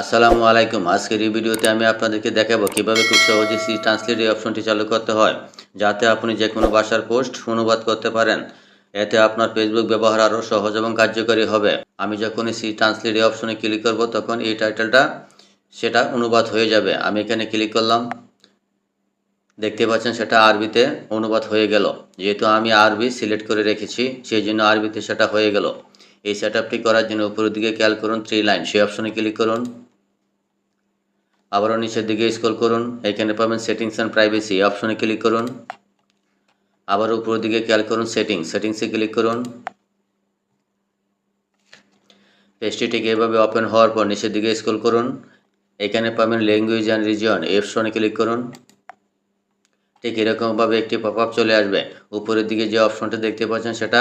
আসসালামু আলাইকুম। আজকের এই ভিডিওতে আমি আপনাদেরকে দেখাবো কীভাবে খুব সহজে সি ট্রান্সলেট এই অপশনটি চালু করতে হয়, যাতে আপনি যে কোনো ভাষার পোস্ট অনুবাদ করতে পারেন। এতে আপনার ফেসবুক ব্যবহার আরও সহজ এবং কার্যকরী হবে। আমি যখনই সি ট্রান্সলেট এই অপশনে ক্লিক করব, তখন এই টাইটেলটা সেটা অনুবাদ হয়ে যাবে। আমি এখানে ক্লিক করলাম। দেখতে পাচ্ছেন, সেটা আরবিতে অনুবাদ হয়ে গেল। যেহেতু আমি আরবি সিলেক্ট করে রেখেছি সেই জন্য আরবিতে সেটা হয়ে গেল। এই সেট করার জন্য উপরের দিকে খেয়াল করুন থ্রি লাইন সেই অপশনে ক্লিক করুন। আবারও নিচের দিকে স্ক্রল করুন। এখানে পাবেন সেটিংস অ্যান্ড প্রাইভেসি অপশনে ক্লিক করুন। আবার উপরের দিকে খেয়াল করুন সেটিংস সেটিংসে ক্লিক করুন। পেজটি ঠিক এভাবে ওপেন হওয়ার পর নিচের দিকে স্ক্রল করুন। এখানে পাবেন ল্যাঙ্গুয়েজ অ্যান্ড রিজিয়ন অপশনে ক্লিক করুন। ঠিক এরকমভাবে একটি পপ আপ চলে আসবে। উপরের দিকে যে অপশনটা দেখতে পাচ্ছেন সেটা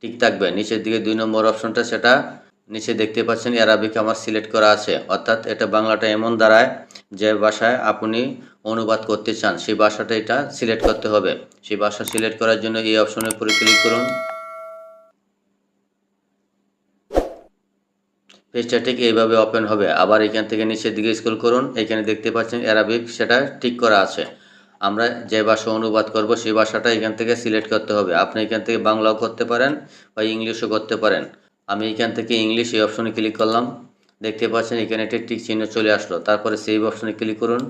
ঠিক থাকবে। নিচের দিকে দুই নম্বর অপশনটা সেটা নিচে দেখতে পাচ্ছেন অ্যারাবিক আমার সিলেক্ট করা আছে। অর্থাৎ এটা বাংলাটা এমন দাঁড়ায় যে ভাষায় আপনি অনুবাদ করতে চান। সেই ভাষাটা এটা সিলেক্ট করতে হবে। সেই ভাষা সিলেক্ট করার জন্য এই অপশনের উপরে ক্লিক করুন। পেজটা ঠিক এইভাবে ওপেন হবে। আবার এখান থেকে নিচের দিকে স্ক্রল করুন। এখানে দেখতে পাচ্ছেন অ্যারাবিক সেটা ঠিক করা আছে। আমরা যে ভাষা অনুবাদ করব, সেই ভাষাটা এখান থেকে সিলেক্ট করতে হবে। আপনি এখান থেকে বাংলাও করতে পারেন বা ইংলিশও করতে পারেন। আমি এখান থেকে ইংলিশ এই অপশনে ক্লিক করলাম। দেখতে পাচ্ছেন এখানে একটি টিক চিহ্ন চলে আসলো। তারপরে সেভ অপশনে ক্লিক করুন।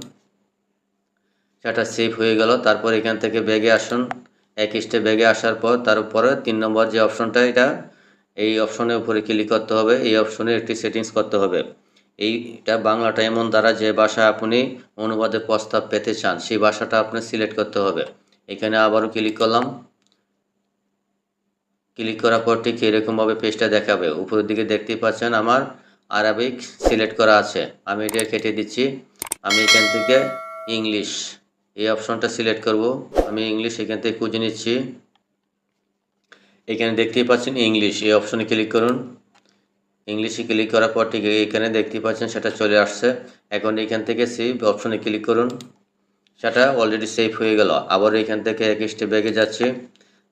সেটা সেভ হয়ে গেল। তারপর এখান থেকে ব্যাগে আসুন। এক স্টে ব্যাগে আসার পর, তারপরে তিন নম্বর যে অপশনটা এটা এই অপশনের উপরে ক্লিক করতে হবে। এই অপশনে একটি সেটিংস করতে হবে। এইটা বাংলাটা এমন দ্বারা যে ভাষা আপনি অনুবাদে প্রস্তাব পেতে চান, সেই ভাষাটা আপনি সিলেক্ট করতে হবে। এখানে আবারও ক্লিক করলাম। ক্লিক করার পর ঠিক এরকমভাবে পেজটা দেখাবে। উপরের দিকে দেখতেই পাচ্ছেন আমার আরবিক সিলেক্ট করা আছে। আমি এটা কেটে দিচ্ছি। আমি এখান থেকে ইংলিশ এই অপশনটা সিলেক্ট করব। আমি ইংলিশ এখান থেকে খুঁজে নিচ্ছি। এখানে দেখতেই পাচ্ছেন ইংলিশ। এই অপশনে ক্লিক করুন। ইংলিশে ক্লিক করার পর ঠিক এখানে দেখতেই পাচ্ছেন সেটা চলে আসছে। এখন এখান থেকে সেভ অপশনে ক্লিক করুন। সেটা অলরেডি সেভ হয়ে গেল। আবার এখান থেকে এক স্টেপ ব্যাগে যাচ্ছে।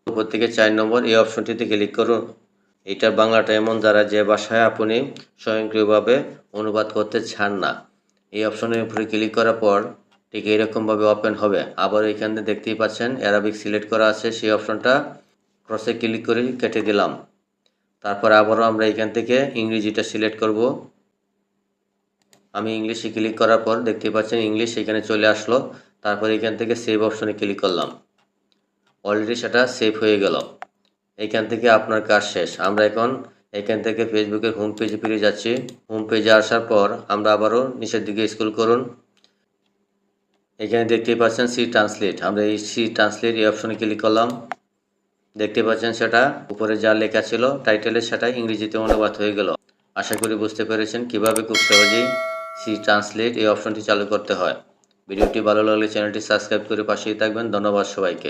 উপর থেকে চার নম্বর এই অপশনটিতে ক্লিক করুন। এটা বাংলাটা এমন দ্বারা যে ভাষায় আপনি স্বয়ংক্রিয়ভাবে অনুবাদ করতে চান না, এই অপশনের উপরে ক্লিক করার পর ঠিক এইরকমভাবে ওপেন হবে। আবার এখানে দেখতেই পাচ্ছেন অ্যারাবিক সিলেক্ট করা আছে, সেই অপশনটা ক্রসে ক্লিক করে কেটে দিলাম। তারপর আবারও আমরা এখান থেকে ইংরেজিটা সিলেক্ট করব। আমি ইংলিশে ক্লিক করার পর দেখতে পাচ্ছেন, ইংলিশ এখানে চলে আসলো। তারপর এখান থেকে সেভ অপশনে ক্লিক করলাম। অলরেডি সেটা সেভ হয়ে গেল। এখান থেকে আপনার কাজ শেষ। আমরা এখন এখান থেকে ফেসবুকের হোম পেজে ফিরে যাচ্ছি। হোম পেজে আসার পর আমরা আবারও নিচের দিকে স্ক্রল করুন। এখানে দেখতে পাচ্ছেন সি ট্রান্সলেট আমরা এই সি ট্রান্সলেট এই অপশনে ক্লিক করলাম। দেখতে পাচ্ছেন সেটা উপরে যা লেখা ছিল টাইটেলের সেটা ইংরেজিতে অনুবাদ হয়ে গেল। আশা করি বুঝতে পেরেছেন কীভাবে খুব সহজেই সি ট্রান্সলেট এই অপশনটি চালু করতে হয়। ভিডিওটি ভালো লাগলে চ্যানেলটি সাবস্ক্রাইব করে পাশেই থাকবেন। ধন্যবাদ সবাইকে।